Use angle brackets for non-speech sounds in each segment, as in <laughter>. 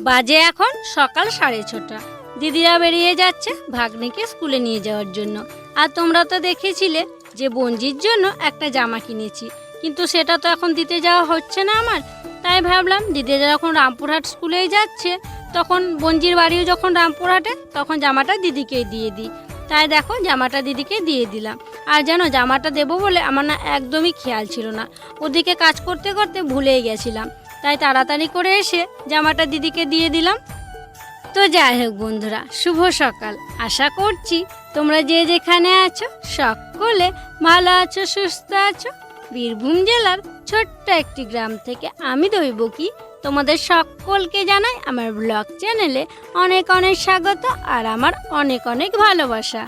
বাজে এখন সকাল সাড়ে ছটা। দিদিরা বেরিয়ে যাচ্ছে ভাগ্নিকে স্কুলে নিয়ে যাওয়ার জন্য। আর তোমরা তো দেখেছিলে যে বঞ্জির জন্য একটা জামা কিনেছি। কিন্তু সেটা তো এখন দিতে যাওয়া হচ্ছে না আমার। তাই ভাবলাম দিদিরা যখন রামপুরহাট স্কুলেই যাচ্ছে, তখন বঞ্জির বাড়িও যখন রামপুরহাটে, তখন জামাটা দিদিকেই দিয়ে দিই। তাই দেখো জামাটা দিদিকে দিয়ে দিলাম। আর যেন জামাটা দেবো বলে আমার না একদমই খেয়াল ছিল না। ওদিকে কাজ করতে করতে ভুলেই গেছিলাম। তাই তাড়াতাড়ি করে এসে জামাটা দিদিকে দিয়ে দিলাম। তো যাই হোক বন্ধুরা, শুভ সকাল। আশা করছি তোমরা যে যেখানে আছো সকলে ভালো আছো, সুস্থ আছো। বীরভূম জেলার ছোট্ট একটি গ্রাম থেকে আমি দৈব কি তোমাদের সকলকে জানাই আমার ব্লগ চ্যানেলে অনেক অনেক স্বাগত আর আমার অনেক অনেক ভালোবাসা।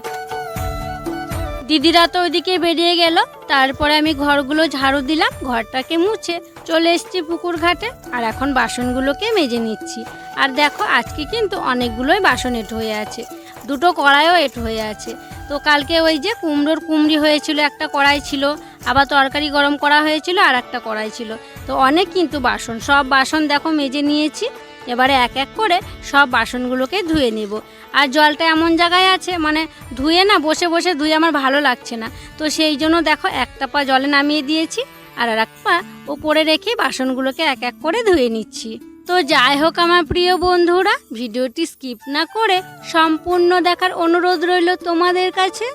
দিদিরা তো ওইদিকে বেরিয়ে গেল, তারপরে আমি ঘরগুলো ঝাড়ু দিলাম, ঘরটাকে মুছে চলে এসেছি পুকুর ঘাটে আর এখন বাসনগুলোকে মেজে নিচ্ছি। আর দেখো, আজকে কিন্তু অনেকগুলোই বাসন এঁটো হয়ে আছে। দুটো কড়াইও এঁটো হয়ে আছে। তো কালকে ওই যে কুমড়োর কুমড়ি হয়েছিল, একটা কড়াই ছিল, আবার তরকারি গরম করা হয়েছিল, আর একটা কড়াই ছিল। তো অনেক কিন্তু বাসন, সব বাসন দেখো মেজে নিয়েছি। এবারে এক এক করে সব বাসনগুলোকে ধুয়ে নেব। আর জলটা এমন জায়গায় আছে মানে ধুয়ে না, বসে বসে ধুয়ে আমার ভালো লাগছে না। তো সেই জন্য দেখো, একটা পা জলে নামিয়ে দিয়েছি। আর আর এক পা ওপরে রেখে বাসনগুলোকে এক এক করে ধুয়ে নিচ্ছি। তো যাই হোক আমার প্রিয় বন্ধুরা, ভিডিওটি স্কিপ না করে সম্পূর্ণ দেখার অনুরোধ রইল তোমাদের কাছে।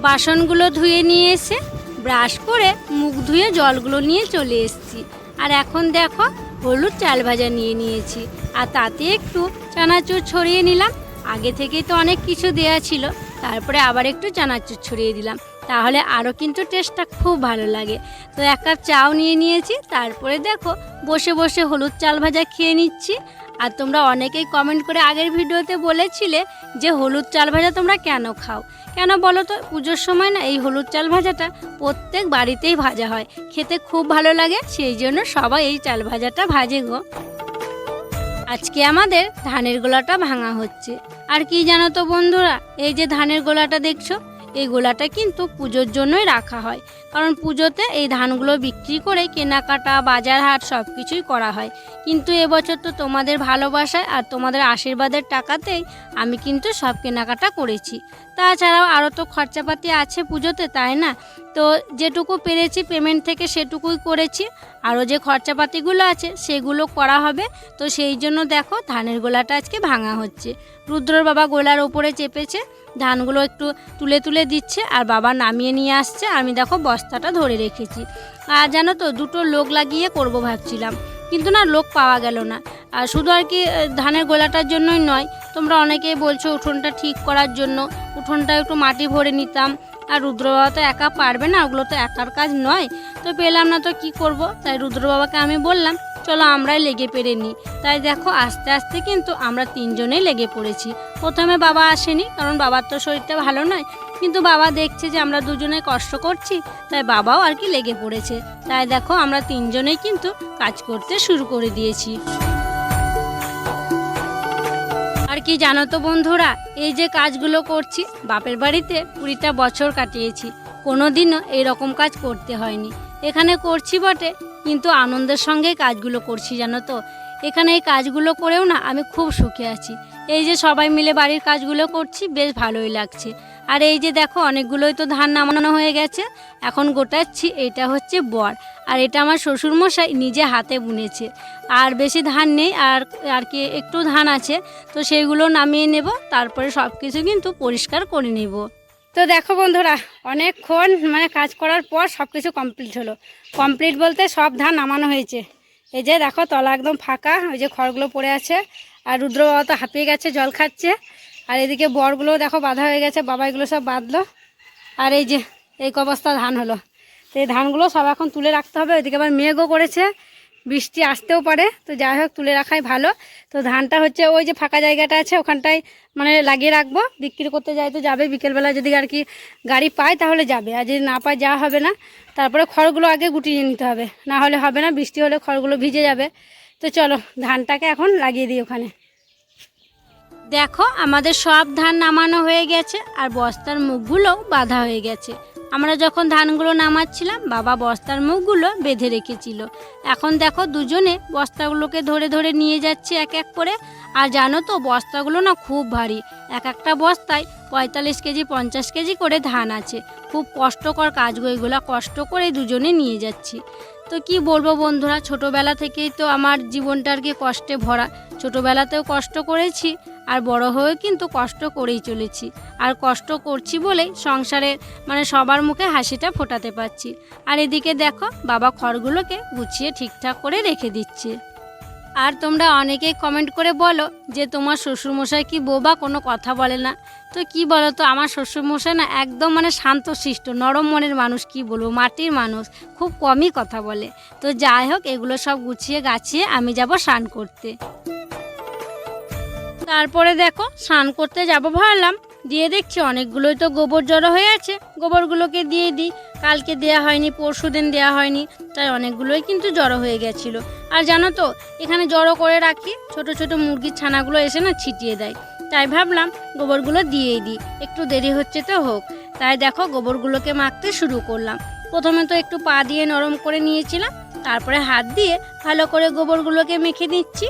বাসনগুলো ধুয়ে নিয়ে এসে ব্রাশ করে মুখ ধুয়ে জলগুলো নিয়ে চলে এসেছি। আর এখন দেখো, হলুদ চাল ভাজা নিয়ে নিয়েছি। আর তাতে একটু চানাচুর ছড়িয়ে নিলাম। আগে থেকেই তো অনেক কিছু দেয়া ছিল, তারপরে আবার একটু চানাচুর ছড়িয়ে দিলাম। তাহলে আরও কিন্তু টেস্টটা খুব ভালো লাগে। তো এক কাপ চাও নিয়ে নিয়েছি, তারপরে দেখো, বসে বসে হলুদ চাল ভাজা খেয়ে নিচ্ছি। আর তোমরা অনেকেই কমেন্ট করে আগের ভিডিওতে বলেছিলে যে হলুদ চাল ভাজা তোমরা কেন খাও? কেন বলো তো? পুজোর সময় না এই হলুদ চাল ভাজাটা প্রত্যেক বাড়িতেই ভাজা হয়। খেতে খুব ভালো লাগে, সেই জন্য সবাই এই চাল ভাজাটা ভাজে গো। আজকে আমাদের ধানের গোলাটা ভাঙা হচ্ছে। আর কি জানো তো বন্ধুরা, এই যে ধানের গোলাটা দেখছ, এই গোলাটা কিন্তু পুজোর জন্যই রাখা হয়। কারণ পুজোতে এই ধানগুলো বিক্রি করে কেনাকাটা বাজার হাট সব কিছুই করা হয়। কিন্তু এবছর তো তোমাদের ভালোবাসায় আর তোমাদের আশীর্বাদের টাকাতেই আমি কিন্তু সব কেনাকাটা করেছি। তাছাড়াও আরও তো খরচাপাতি আছে পুজোতে, তাই না? তো যেটুকু পেরেছি পেমেন্ট থেকে সেটুকুই করেছি। আরও যে খরচাপাতিগুলো আছে সেগুলো করা হবে। তো সেই জন্য দেখো ধানের গোলাটা আজকে ভাঙা হচ্ছে। রুদ্রর বাবা গোলার ওপরে চেপেছে। ধানগুলো একটু তুলে তুলে দিচ্ছে আর বাবা নামিয়ে নিয়ে আসছে। আমি দেখো বস্তাটা ধরে রেখেছি। আর জানো তো, দুটো লোক লাগিয়ে করব ভাবছিলাম। কিন্তু না লোক পাওয়া গেল না। আর শুধু আর কি ধানের গোলাটার জন্যই নয়। তোমরা অনেকেই বলছো উঠোনটা ঠিক করার জন্য। উঠোনটা একটু মাটি ভরে নিতাম। আর রুদ্র বাবা তো একা পারবে না, ওগুলো তো একার কাজ নয়। তো পেলাম না তো কি করব? তাই রুদ্র বাবাকে আমি বললাম, চলো আমরাই লেগে পেরে নিই। তাই দেখো আস্তে আস্তে কিন্তু আমরা তিনজনেই লেগে পড়েছি। প্রথমে বাবা আসেনি, কারণ বাবার তো শরীরটা ভালো নয়। কিন্তু বাবা দেখছে যে আমরা দুজনে কষ্ট করছি, তাই বাবাও আর কি লেগে পড়েছে। তাই দেখো আমরা তিনজনেই কিন্তু কাজ করতে শুরু করে দিয়েছি। কি জানো তো বন্ধুরা? এই যে কাজগুলো করছি, বাপের বাড়িতে কুড়িটা বছর কাটিয়েছি। কোনো দিনও এই রকম কাজ করতে হয়নি। এখানে করছি বটে, কিন্তু আনন্দের সঙ্গে কাজগুলো করছি, জানো তো। এখানে এই কাজগুলো করেও না আমি খুব সুখে আছি। এই যে সবাই মিলে বাড়ির কাজগুলো করছি, বেশ ভালোই লাগছে। আর এই যে দেখো, অনেকগুলোই তো ধান নামানো হয়ে গেছে। এখন গোটাচ্ছি, এটা হচ্ছে বর। আর এটা আমার শ্বশুরমশাই নিজে হাতে বুনেছে। আর বেশি ধান নেই, আর আর কি একটু ধান আছে, তো সেইগুলো নামিয়ে নেব, তারপরে সব কিছু কিন্তু পরিষ্কার করে নেব। তো দেখো বন্ধুরা, অনেকক্ষণ মানে কাজ করার পর সব কিছু কমপ্লিট হলো। কমপ্লিট বলতে সব ধান নামানো হয়েছে। এই যে দেখো তলা একদম ফাঁকা, ওই যে খড়গুলো পড়ে আছে, আর রুদ্র বাবা তো হাঁপিয়ে গেছে, জল খাচ্ছে। আর এদিকে বরগুলো দেখো বাঁধা হয়ে গেছে বাবা এগুলো সব বাঁধলো। আর এই যে, এই ক বস্তা ধান হলো। তো এই ধানগুলো সব এখন তুলে রাখতে হবে। ওইদিকে আবার মেঘও করেছে, বৃষ্টি আসতেও পারে। তো যাই হোক, তুলে রাখাই ভালো। তো ধানটা হচ্ছে ওই যে ফাঁকা জায়গাটা আছে, ওখানটায় মানে লাগিয়ে রাখব। বিক্রি করতে যাই তো যাবে, বিকেলবেলা যদি আর কি গাড়ি পায় তাহলে যাবে। আর যদি না পায় যাওয়া হবে না। তারপরে খড়গুলো আগে গুটিয়ে নিতে হবে। না হলে হবে না, বৃষ্টি হলে খড়গুলো ভিজে যাবে। তো চলো, ধানটাকে এখন লাগিয়ে দিই ওখানে। দেখো, আমাদের সব ধান নামানো হয়ে গেছে, আর বস্তার মুখগুলোও বাঁধা হয়ে গেছে। আমরা যখন ধানগুলো নামাচ্ছিলাম, বাবা বস্তার মুখগুলো বেঁধে রেখেছিল। এখন দেখো দুজনে বস্তাগুলোকে ধরে ধরে নিয়ে যাচ্ছে এক এক করে। আর জানো তো, বস্তাগুলো না খুব ভারী। এক একটা বস্তায় পঁয়তাল্লিশ কেজি, পঞ্চাশ কেজি করে ধান আছে। খুব কষ্টকর কাজগুলো কষ্ট করে দুজনে নিয়ে যাচ্ছি। তো কি বলব বন্ধুরা, ছোটোবেলা থেকেই তো আমার জীবনটা আর কি কষ্টে ভরা। ছোটোবেলাতেও কষ্ট করেছি আর বড় হয়েও কিন্তু কষ্ট করেই চলেছি। আর কষ্ট করছি বলেই সংসারের মানে সবার মুখে হাসিটা ফোটাতে পারছি। আর এদিকে দেখো, বাবা খড়গুলোকে গুছিয়ে ঠিকঠাক করে রেখে দিচ্ছে। আর তোমরা অনেকেই কমেন্ট করে বলো যে তোমার শ্বশুরমশাই কি বোবা কোনো কথা বলে না? তো কি বলো তো আমার শ্বশুরমশাই না একদম মানে শান্তশিষ্ট, নরম মনের মানুষ, কি বলব, মাটির মানুষ, খুব কমই কথা বলে। তো যাই হোক, এগুলো সব গুছিয়ে গাছিয়ে আমি যাব স্নান করতে। তারপরে দেখো, স্নান করতে যাব ভাবলাম, দিয়ে দেখছি অনেকগুলোই তো গোবর জড়ো হয়ে আছে, গোবরগুলোকে দিয়ে দিই। কালকে দেয়া হয়নি, পরশু দিন দেওয়া হয়নি, তাই অনেকগুলোই কিন্তু জড়ো হয়ে গেছিল। আর জানো তো, এখানে জড়ো করে রাখি, ছোট ছোট মুরগির ছানাগুলো এসে না ছিটিয়ে দেয়। তাই ভাবলাম গোবরগুলো দিয়েই দিই। একটু দেরি হচ্ছে তো হোক। তাই দেখো গোবরগুলোকে মাখতে শুরু করলাম। প্রথমে তো একটু পা দিয়ে নরম করে নিয়েছিলাম, তারপরে হাত দিয়ে ভালো করে গোবরগুলোকে মেখে দিচ্ছি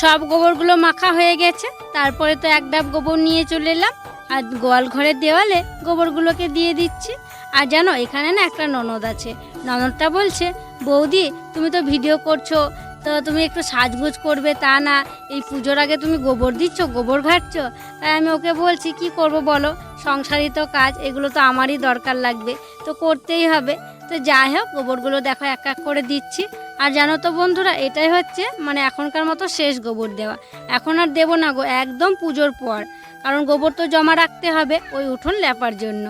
সব গোবরগুলো মাখা হয়ে গেছে, তারপরে তো এক ডাব গোবর নিয়ে চলে এলাম, আর গোয়াল ঘরের দেওয়ালে গোবরগুলোকে দিয়ে দিচ্ছি। আর জানো, এখানে না একটা ননদ আছে। ননদটা বলছে, বৌদি, তুমি তো ভিডিও করছ তো তুমি একটু সাজগোজ করবে, তা না, এই পুজোর আগে তুমি গোবর দিচ্ছ, গোবর ঘাটছ? তাই আমি ওকে বলছি, কি করব বলো? সংসারই তো কাজ, এগুলো তো আমারই দরকার লাগবে, তো করতেই হবে। তো যাই হোক, গোবরগুলো দেখো এক এক করে দিচ্ছি। আর জানো তো বন্ধুরা, এটাই হচ্ছে মানে এখনকার মতো শেষ গোবর দেওয়া। এখন আর দেবো না গো, একদম পুজোর পর। কারণ গোবর তো জমা রাখতে হবে, ওই উঠোন লেপার জন্য।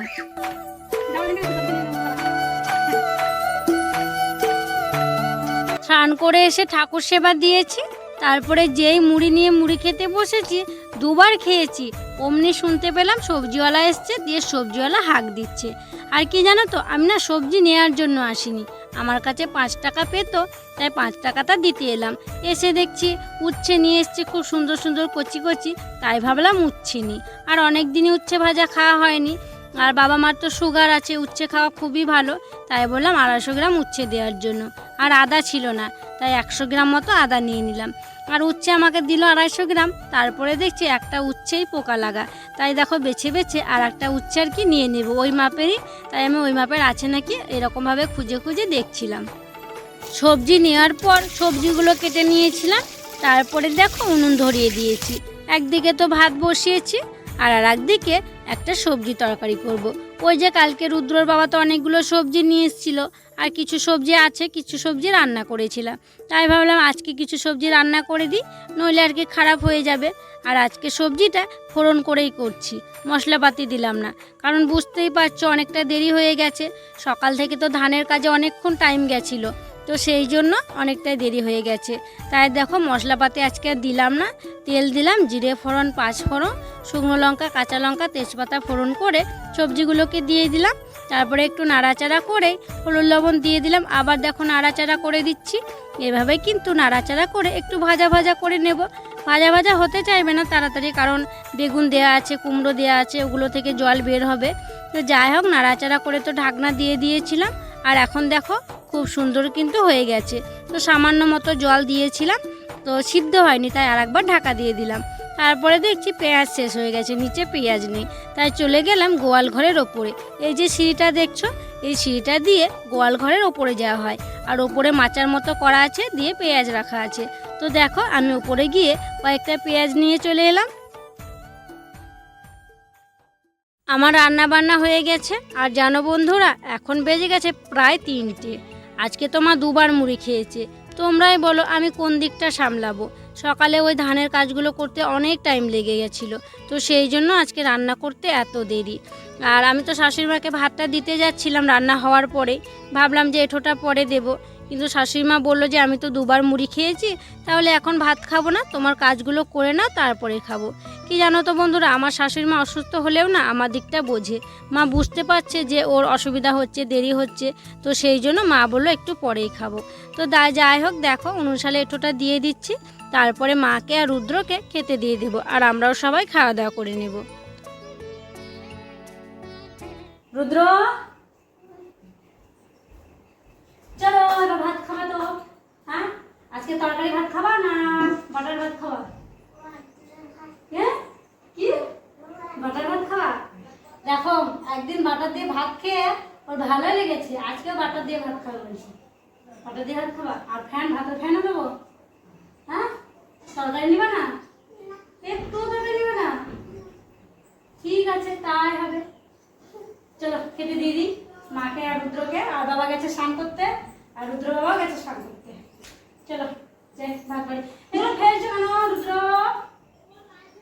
স্নান করে এসে ঠাকুর সেবা দিয়েছি, তারপরে যেই মুড়ি নিয়ে মুড়ি খেতে বসেছি, দুবার খেয়েছি। অমনি শুনতে পেলাম সবজিওয়ালা এসছে, দিয়ে সবজিওয়ালা হাঁক দিচ্ছে। আর কি জানো তো, আমি না সবজি নেওয়ার জন্য আসিনি। আমার কাছে পাঁচ টাকা পেতো, তাই পাঁচ টাকাটা দিতে এলাম। এসে দেখছি উচ্ছে নিয়ে এসছে, খুব সুন্দর সুন্দর কচি কচি, তাই ভাবলাম উচ্ছে নি আর অনেক দিনই উচ্ছে ভাজা খাওয়া হয়নি। আর বাবা মার তো সুগার আছে, উচ্ছে খাওয়া খুবই ভালো। তাই বললাম আড়াইশো গ্রাম উচ্ছে দেওয়ার জন্য। আর আদা ছিল না, তাই একশো গ্রাম মতো আদা নিয়ে নিলাম। আর উচ্ছে আমাকে দিল আড়াইশো গ্রাম, তারপরে দেখছি একটা উচ্ছেই পোকা লাগা। তাই দেখো বেছে বেছে আর একটা উচ্ছে আর কি নিয়ে নেব ওই মাপেরই। তাই আমি ওই মাপের আছে নাকি এরকমভাবে খুঁজে খুঁজে দেখছিলাম। সবজি নেওয়ার পর সবজিগুলো কেটে নিয়েছিলাম, তারপরে দেখো উনুন ধরিয়ে দিয়েছি। একদিকে তো ভাত বসিয়েছি, আর আর একদিকে একটা সবজি তরকারি করব। ওই যে কালকে রুদ্রর বাবা তো অনেকগুলো সবজি নিয়ে এসেছিল, আর কিছু সবজি আছে, কিছু সবজি রান্না করেছিলাম। তাই ভাবলাম আজকে কিছু সবজি রান্না করে দিই, নইলে আর কি খারাপ হয়ে যাবে। আর আজকে সবজিটা ফোড়ন করেই করছি, মশলাপাতি দিলাম না। কারণ বুঝতেই পারছ অনেকটা দেরি হয়ে গেছে, সকাল থেকে তো ধানের কাজে অনেকক্ষণ টাইম গেছিল। তো সেই জন্য অনেকটাই দেরি হয়ে গেছে। তাই দেখো মশলাপাতি আজকে আর দিলাম না। তেল দিলাম, জিরে ফোড়ন, পাঁচ ফোড়ন, শুকনো লঙ্কা, কাঁচা লঙ্কা, তেজপাতা ফোড়ন করে সবজিগুলোকে দিয়ে দিলাম। তারপরে একটু নাড়াচাড়া করে হলুদ লবণ দিয়ে দিলাম। আবার দেখো নাড়াচাড়া করে দিচ্ছি। এভাবে কিন্তু নাড়াচাড়া করে একটু ভাজা ভাজা করে নেব। ভাজা ভাজা হতে চাইবে না তাড়াতাড়ি, কারণ বেগুন দেওয়া আছে, কুমড়ো দেওয়া আছে, ওগুলো থেকে জল বের হবে। তো যাই হোক, নাড়াচাড়া করে তো ঢাকনা দিয়ে দিয়েছিলাম। আর এখন দেখো, খুব সুন্দর কিন্তু হয়ে গেছে। তো সামান্য মতো জল দিয়েছিলাম, তো সিদ্ধ হয়নি, তাই আর একবার ঢাকা দিয়ে দিলাম। তারপরে দেখছি পেঁয়াজ শেষ হয়ে গেছে, নিচে পেঁয়াজ নেই। তাই চলে গেলাম গোয়াল ঘরের ওপরে। এই যে সিঁড়িটা দেখছ, এই সিঁড়িটা দিয়ে গোয়াল ঘরের ওপরে যাওয়া হয়। আর ওপরে মাচার মতো করা আছে, দিয়ে পেঁয়াজ রাখা আছে। তো দেখো, আমি ওপরে গিয়ে কয়েকটা পেঁয়াজ নিয়ে চলে এলাম। আমার রান্না বান্না হয়ে গেছে। আর জানো বন্ধুরা, এখন বেজে গেছে প্রায় তিনটে। আজকে তো মা দুবার মুড়ি খেয়েছে। তোমরাই বলো আমি কোন দিকটা সামলাবো। সকালে ওই ধানের কাজগুলো করতে অনেক টাইম লেগে গেছিল। তো সেই জন্য আজকে রান্না করতে এত দেরি। আর আমি তো শাশুড়ি মাকে ভাতটা দিতে যাচ্ছিলাম রান্না হওয়ার পরে। ভাবলাম যে এঠোটা পরে দেব। কিন্তু শাশুড়ি মা বলল যে, আমি তো দুবার মুড়ি খেয়েছি, তাহলে এখন ভাত খাব না, তোমার কাজগুলো করে নাও, তারপরে খাব। কি জানো তো বন্ধুরা, আমার শাশুড়ি মা অসুস্থ হলেও না, আমার দিকটা বোঝে। মা বুঝতে পারছে যে, ওর অসুবিধা হচ্ছে, দেরি হচ্ছে, তো সেই জন্য মা বলল, একটু পরেই খাব। তো দা, যাই হোক, দেখো অনুসালে এঁটোটা দিয়ে দিচ্ছি, তারপরে মাকে আর রুদ্রকে খেতে দিয়ে দেবো, আর আমরাও সবাই খাওয়া দাওয়া করে নেব। রুদ্র? চলো, এবার ভাত খাবা তো হ্যাঁ? আজকে তরকারি ভাত খাবা না বাটার ভাত খাবা? হ্যাঁ কি? বাটার ভাত খাবা? দেখো, একদিন বাটার দিয়ে ভাত খেয়ে ওর ভালো লেগেছে। আজকেও বাটার দিয়ে ভাত খাওয়া বলছি বাটার দিয়ে ভাত খাবা? আর ফ্যান, ভাতের ফ্যানও দেবো হ্যাঁ? তরকারি নিবা না? একটু তরকারি নিবে না? ঠিক আছে, তাই হবে। চলো, খেতে দিয়ে দিই। মাকে আর রুদ্রকে, আর বাবা গেছে স্নান করতে। আর রুদ্র বাবা গেছে স্নান করতে। চলো, যাই এগুলো ফেলছো কেন, রুদ্র?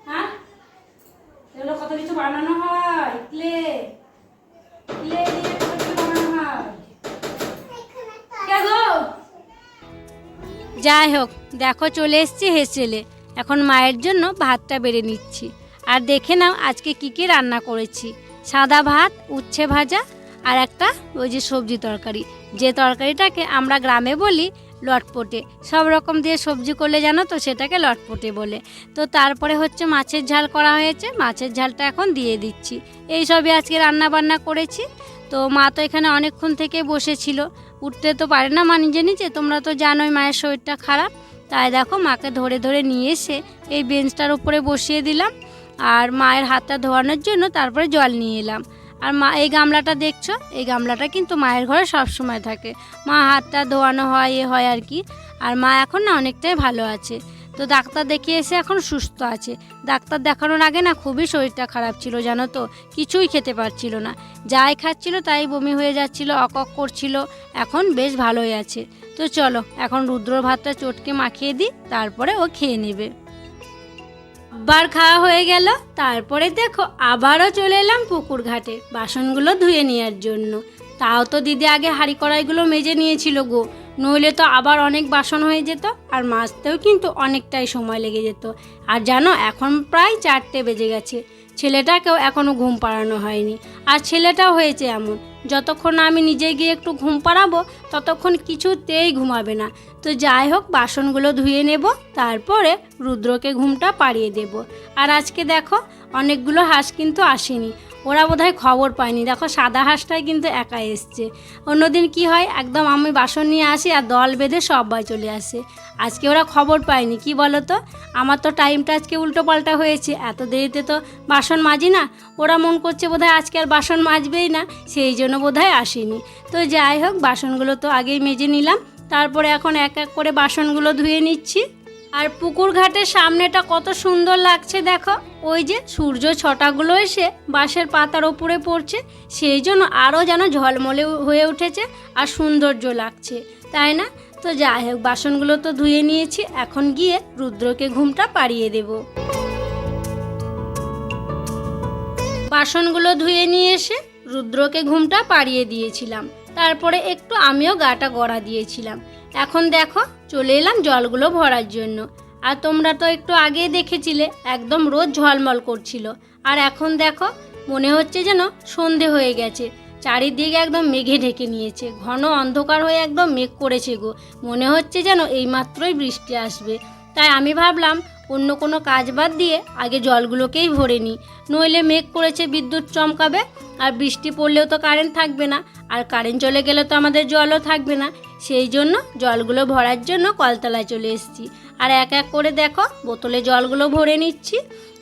হ্যাঁ? এগুলো কত কিছু বানানো হয়? ক্লে। যাই হোক, দেখো চলে এসছি হেসেলে। এখন মায়ের জন্য ভাতটা বেড়ে নিচ্ছি। আর দেখে নাও আজকে কি কি রান্না করেছি। সাদা ভাত, উচ্ছে ভাজা আর একটা ওই যে সবজি তরকারি। যে তরকারিটাকে আমরা গ্রামে বলি লটপটে, সব রকম দিয়ে সবজি করলে জানো তো সেটাকে লটপটে বলে। তো তারপরে হচ্ছে মাছের ঝাল করা হয়েছে, মাছের ঝালটা এখন দিয়ে দিচ্ছি। এই সবই আজকে রান্না বান্না করেছি। তো মা তো এখানে অনেকক্ষণ থেকে বসেছিল। উঠতে তো পারে না মা নিজে নিজে তোমরা তো জানোই মায়ের শরীরটা খারাপ। তাই দেখো মাকে ধরে ধরে নিয়ে এসে এই বেঞ্চটার উপরে বসিয়ে দিলাম। আর মায়ের হাতটা ধোয়ানোর জন্য তারপরে জল নিয়ে এলাম। আর মা, এই গামলাটা দেখছ? এই গামলাটা কিন্তু মায়ের ঘরে সব সময় থাকে। মা হাতটা ধোয়ানো হয়, এ হয় আর কি। আর মা এখন না অনেকটাই ভালো আছে। তো ডাক্তার দেখিয়ে এসে এখন সুস্থ আছে। ডাক্তার দেখানোর আগে না খুবই শরীরটা খারাপ ছিল, জানো তো? কিছুই খেতে পারছিল না। যাই খাচ্ছিল তাই বমি হয়ে যাচ্ছিল অকক করছিল। এখন বেশ ভালোই আছে। তো চলো, এখন রুদ্র ভাতটা চটকে মাখিয়ে দিই, তারপরে ও খেয়ে নেবে। বার খাওয়া হয়ে গেল। তারপরে দেখো, আবারও চলে এলাম পুকুর ঘাটে বাসনগুলো ধুয়ে নেওয়ার জন্য। তাও তো দিদি আগে হাঁড়ি কড়াইগুলো মেজে নিয়েছিল গো। নইলে তো আবার অনেক বাসন হয়ে যেত আর মাজতেও কিন্তু অনেকটাই সময় লেগে যেত। আর জানো, এখন প্রায় চারটে বেজে গেছে। ছেলেটাকেও এখনও ঘুম পাড়ানো হয়নি। আর ছেলেটাও হয়েছে এমন। যতক্ষণ আমি নিজে গিয়ে একটু ঘুম পাড়াবো, ততক্ষণ কিছুতেই ঘুমাবে না। তো যাই হোক, বাসনগুলো ধুয়ে নেব, তারপরে রুদ্রকে ঘুমটা পাড়িয়ে দেব। আর আজকে দেখো, অনেকগুলো হাঁস কিন্তু আসেনি। ওরা বোধহয় খবর পায়নি। দেখো, সাদা হাঁসটাই কিন্তু একা এসছে। অন্যদিন কি হয়, একদম আমি বাসন নিয়ে আসি আর দল বেঁধে সবাই চলে আসে। আজকে ওরা খবর পায়নি, কি বলো তো আমার তো টাইমটা আজকে উল্টো পাল্টা হয়েছে। এত দেরিতে তো বাসন মাজি না। ওরা মন করছে বোধহয় আজকে আর বাসন মাজবেই না, সেই জন্য বোধহয় আসেনি। তো যাই হোক, বাসনগুলো তো আগেই মেজে নিলাম। তারপরে এখন এক এক করে বাসনগুলো ধুয়ে নিচ্ছি। আর পুকুর ঘাটের সামনেটা কত সুন্দর লাগছে দেখো। ওই যে সূর্য ছটাগুলো এসে বাঁশের পাতার ওপরে পড়ছে, সেই জন্য আরও যেন ঝলমলে হয়ে উঠেছে আর সৌন্দর্য লাগছে, তাই না? তো যাই হোক, বাসনগুলো তো ধুয়ে নিয়েছি, এখন গিয়ে রুদ্রকে ঘুমটা পাড়িয়ে দেবো। বাসনগুলো ধুয়ে নিয়ে এসে রুদ্রকে ঘুমটা পাড়িয়ে দিয়েছিলাম। তারপরে একটু আমিও গাটা গড়া দিয়েছিলাম। এখন দেখো, চলে এলাম জলগুলো ভরার জন্য। আর তোমরা তো একটু আগেই দেখেছিলে, একদম রোদ ঝলমল করছিল। আর এখন দেখো, মনে হচ্ছে যেন সন্ধে হয়ে গেছে। চারিদিকে একদম মেঘে ঢেকে নিয়েছে। ঘন অন্ধকার হয়ে একদম মেঘ করেছে গো। মনে হচ্ছে যেন এইমাত্রই বৃষ্টি আসবে। তাই আমি ভাবলাম অন্য কোনো কাজ বাদ দিয়ে আগে জলগুলোকেই ভরে নিই। নইলে মেঘ করেছে, বিদ্যুৎ চমকাবে, আর বৃষ্টি পড়লেও তো কারেন্ট থাকবে না। আর কারেন্ট চলে গেলে তো আমাদের জলও থাকবে না। সেই জন্য জলগুলো ভরার জন্য কলতলায় চলে এসেছি। আর এক এক করে দেখো, বোতলে জলগুলো ভরে নিচ্ছি।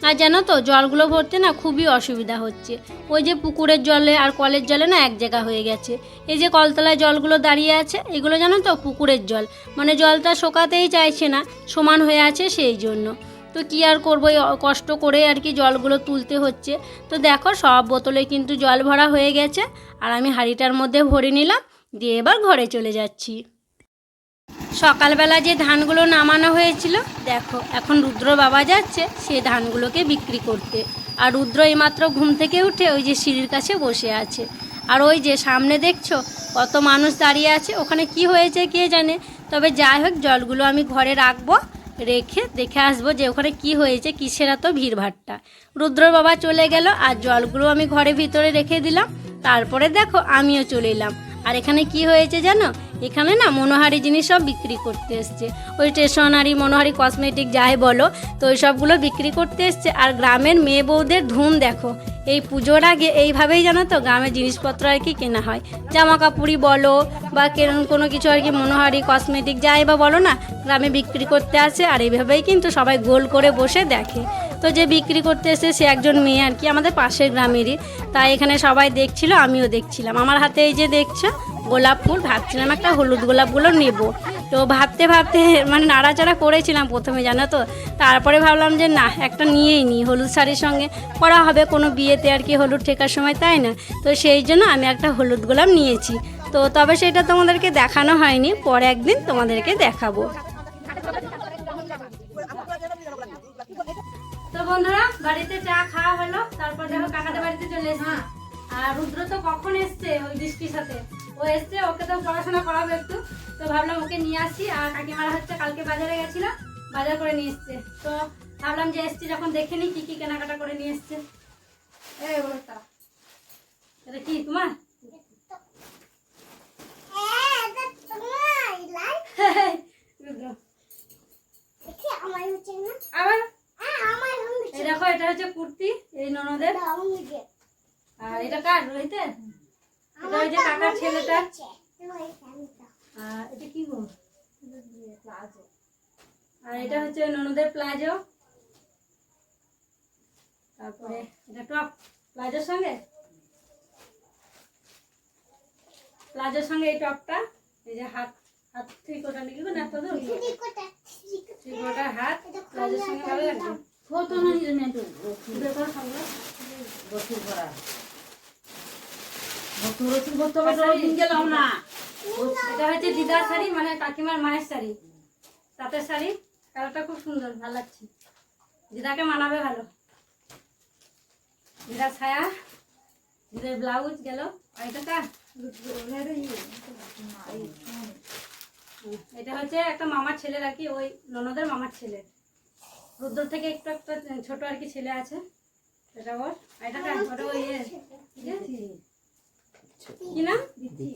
আর জানো তো, জলগুলো ভরতে না খুবই অসুবিধা হচ্ছে। ওই যে পুকুরের জলে আর কলের জলে না এক জায়গা হয়ে গেছে। এই যে কলতলায় জলগুলো দাঁড়িয়ে আছে, এগুলো জানো তো, পুকুরের জল। মানে জলটা শোকাতেই চাইছে না, সমান হয়ে আছে সেই জন্য। তো কী আর করব কষ্ট করে আর কি জলগুলো তুলতে হচ্ছে। তো দেখো, সব বোতলে কিন্তু জল ভরা হয়ে গেছে। আর আমি হাঁড়িটার মধ্যে ভরে নিলাম, দিয়ে এবার ঘরে চলে যাচ্ছি। সকালবেলা যে ধানগুলো নামানো হয়েছিল দেখো। এখন রুদ্র বাবা যাচ্ছে সে ধানগুলোকে বিক্রি করতে। আর রুদ্র এইমাত্র ঘুম থেকে উঠে ওই যে সিঁড়ির কাছে বসে আছে। আর ওই যে সামনে দেখছ কত মানুষ দাঁড়িয়ে আছে ওখানে কি হয়েছে কে জানে? তবে যাই হোক জলগুলো আমি ঘরে রাখব রেখে দেখে আসব যে ওখানে কি হয়েছে কিসের এত ভিড়ভাট্টা। রুদ্র বাবা চলে গেল আর জলগুলো আমি ঘরের ভিতরে রেখে দিলাম। তারপরে দেখো আমিও চলে এলাম। আর এখানে কি হয়েছে জানো? এখানে না মনোহারি জিনিস সব বিক্রি করতে এসছে। ওই স্টেশনারি মনোহারি কসমেটিক যাই বলো, তো ওই সবগুলো বিক্রি করতে এসছে। আর গ্রামের মেয়ে বউদের ধুম দেখো। এই পুজোর আগে এইভাবেই জানো তো গ্রামের জিনিসপত্র আর কি কেনা হয়। জামা কাপড়ই বলো বা কেরম কোনো কিছু আর কি মনোহারি কসমেটিক যাই বা বলো না, গ্রামে বিক্রি করতে আসে। আর এইভাবেই কিন্তু সবাই গোল করে বসে দেখে। তো যে বিক্রি করতে এসে সে একজন মেয়ে আর কি আমাদের পাশের গ্রামেরই। তাই এখানে সবাই দেখছিল, আমিও দেখছিলাম। আমার হাতে এই যে দেখছ, গোলাপ ফুল, ভাবছিলাম একটা হলুদ গোলাপগুলো নেব। তো ভাবতে ভাবতে মানে নাড়াচাড়া করেছিলাম প্রথমে, জানো তো? তারপরে ভাবলাম যে না, একটা নিয়েই নিই, হলুদ শাড়ির সঙ্গে। করা হবে কোনো বিয়েতে আর কি হলুদ ঠেকার সময়, তাই না? তো সেই জন্য আমি একটা হলুদ গোলাপ নিয়েছি। তো তবে সেটা তোমাদেরকে দেখানো হয়নি, পরে একদিন তোমাদেরকে দেখাবো। বন্ধুরা বাড়িতে চা খাওয়া হলো। তারপর দেখো কাকাদের বাড়িতে চলে এসেছি। আর রুদ্র তো কখন এসছে ওই বৃষ্টির সাথে? ও এসছে ওকে তো পড়াশোনা করাবো একটু। তো ভাবলাম ওকে নিয়ে আসি। আর কাকিমারা হচ্ছে কালকে বাজারে গেছিল বাজার করে নিয়ে এসছে। তো ভাবলাম যে এসছি যখন দেখে নি কি কি কেনাকাটা করে নিয়ে এসছে। এটা কি তোমার? <laughs> রুদ্র। আবার? এই দেখো এটা হচ্ছে কুর্তি এই ননদের। আর এটা কার রোহিতের? এটা ওই যে কাকার ছেলেটা। আর এটা কি গো? আর এটা হচ্ছে ননদের প্লাজো। তারপরে এটা টপ। প্লাজোর সঙ্গে? প্লাজোর সঙ্গে এই টপটা এই যে হাত হাত থ্রিকোটা নিয়ে না তো থ্রিকোটার হাত প্লাজোর সঙ্গে ভালো লাগবে ফটো না নিয়ে বের করো সঙ্গে? বসুর করা। বসুর রসুন করতে হবে দিন গেলাম না। এটা হচ্ছে দিদার শাড়ি মানে কাকিমার মায়ের শাড়ি। তাঁতের শাড়ি। কালারটা খুব সুন্দর ভালো লাগছে। দিদাকে মানাবে ভালো। দিদার ছায়া দিদার ব্লাউজ গেল। এটা হুম, এটা হচ্ছে একটা মামার ছেলের আর কি, ওই ননদের মামার ছেলে রুদ্র থেকে একটু একটা ছোট আর কি ছেলে আছে। এটা ওর। এটা ওটা ওই কি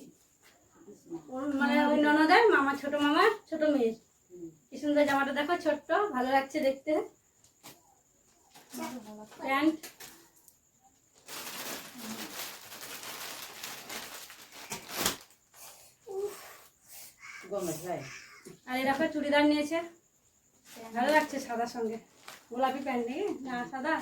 ওর মানে ওই ননদের মামা, ছোট মামার, ছোট মেয়ের। কি সুন্দর জামাটা দেখো, ছোট্ট, ভালো লাগছে দেখতে। প্যান্ট। আর এরকম চুড়িদার নিয়েছে। ভালো লাগছে সাদার সঙ্গে। গোলাপি প্যান্ট নেই না সাদা?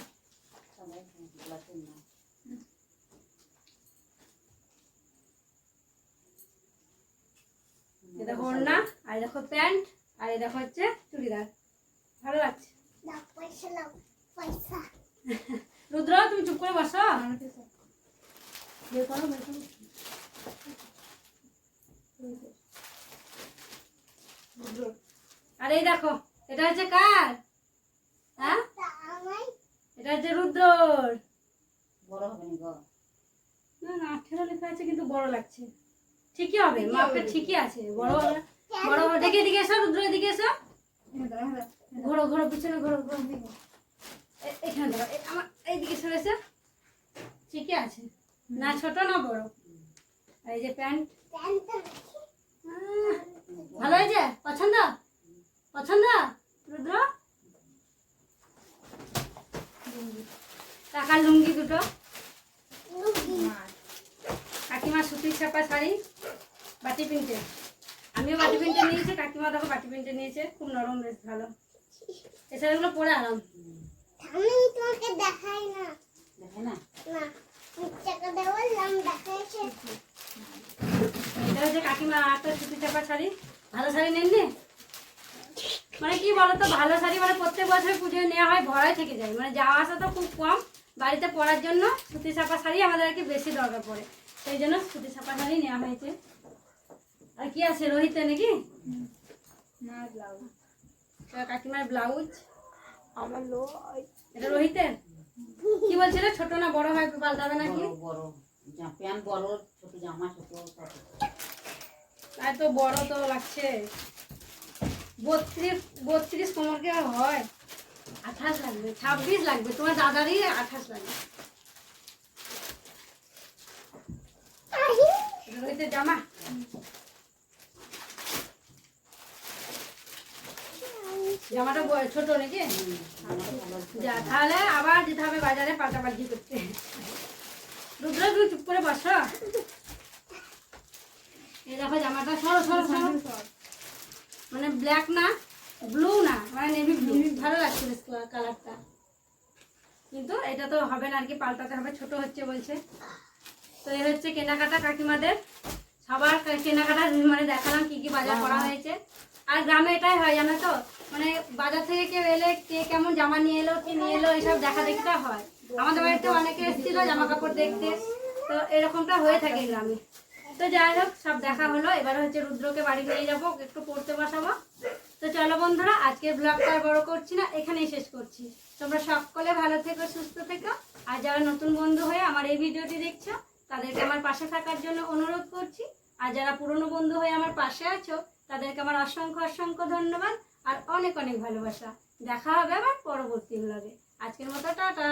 এ দেখো ওড়না আর এ দেখো প্যান্ট আর এ দেখো হচ্ছে চুড়িদার। ভালো লাগছে। রুদ্র তুমি চুপ করে বসো। বের করো, বের করো। আর এই দেখো এটা হচ্ছে কার? হ্যাঁ? এটা হচ্ছে রুদ্রর। বড় হবে নি না না আঠেরো লেখা আছে কিন্তু বড় লাগছে। ঠিকই হবে মাপটা ঠিকই আছে বড় হবে বড় হবে। দেখে এদিকে এসো রুদ্র এদিকে এসো। ঘোরো ঘোরো পিছনে ঘোরো এখানে আমার এইদিকে সরে এসো। ঠিকই আছে। না ছোট না বড়। এই যে প্যান্ট। আহ, ভালো হয়েছে? পছন্দ? পছন্দ? রুদ্র? টাকার লুঙ্গি দুটো। কাকিমা সুতির ছাপা শাড়ি বাটি প্রিন্টে আমিও বাটি প্রিন্টে নিয়েছি কাকিমা দেখো বাটি প্রিন্টে নিয়েছে খুব নরম বেশ ভালো। এই শাড়িগুলো পরে আরাম। আমি তোমাকে দেখাই না। দেখে না? না দেখাইছে এটা হচ্ছে কাকিমা একটা সুতির ছাপা শাড়ি। ভালো শাড়ি নেননি মানে কি বলতো ভালো শাড়ি মানে প্রত্যেক বছর পুজোয় নেওয়া হয় ভরাই থেকে যায়। মানে যাওয়া আসা তো খুব কম বাড়িতে পরার জন্য সুতির ছাপা শাড়ি আমাদের আর কি বেশি দরকার পড়ে। সেই জন্য সুতির ছাপা শাড়ি নেওয়া হয়েছে। আর কি আছে রোহিতে নাকি? না ব্লাউজ। কাকিমার ব্লাউজ। আমার লো এটা রোহিতের? কি বলছিল? ছোট না বড় হয় পাল্টাবে নাকি? বড়। প্যান্ট বড় ছোট জামা ছোট তাই তো বড় তো লাগছে। বত্রিশ বত্রিশ হয়। আঠাশ লাগবে ছাব্বিশ লাগবে তোমার দাদারই আঠাশ লাগবে। জামাটা ছোট নাকি? তাহলে আবার যেতে হবে বাজারে পাল্টাপাল্টি করতে। রুদ্র তুমি চুপ করে বসো এই দেখো জামাটা সরো সরো সরো। মানে ব্ল্যাক না ব্লু না মানে নেভি ব্লু ভালো লাগছে কালারটা কিন্তু এটা তো হবে না আর কি পাল্টাতে হবে ছোট হচ্ছে বলছে। তো এই হচ্ছে কেনাকাটা কাকিমাদের। সবার কেনাকাটা মানে দেখালাম কি কি বাজার করা হয়েছে। আর গ্রামে এটাই হয় জানো তো? মানে বাজার থেকে কেউ এলে কে কেমন জামা নিয়ে এলো কি নিয়ে এলো এইসব দেখা দেখিটা হয়। আমাদের বাড়িতে অনেকে এসেছিল জামা কাপড় দেখতে। তো এরকমটা হয়ে থাকে গ্রামে। তো যাই হোক, সব দেখা হলো। এবার হচ্ছে রুদ্রকে বাড়ি নিয়ে যাব, একটু পড়তে বসাবো। তো চলো বন্ধুরা, আজকের ব্লগটা আর বড় করছি না, এখানেই শেষ করছি। তোমরা সকলে ভালো থেকো, সুস্থ থেকো। আর যারা নতুন বন্ধু হয়ে আমার এই ভিডিওটি দেখছ, তাদেরকে আমার পাশে থাকার জন্য অনুরোধ করছি। আর যারা পুরনো বন্ধু হয়ে আমার পাশে আছো, তাদেরকে আমার অসংখ্য অসংখ্য ধন্যবাদ আর অনেক অনেক ভালোবাসা। দেখা হবে আবার পরবর্তী ব্লগে আজকের মতো, টাটা!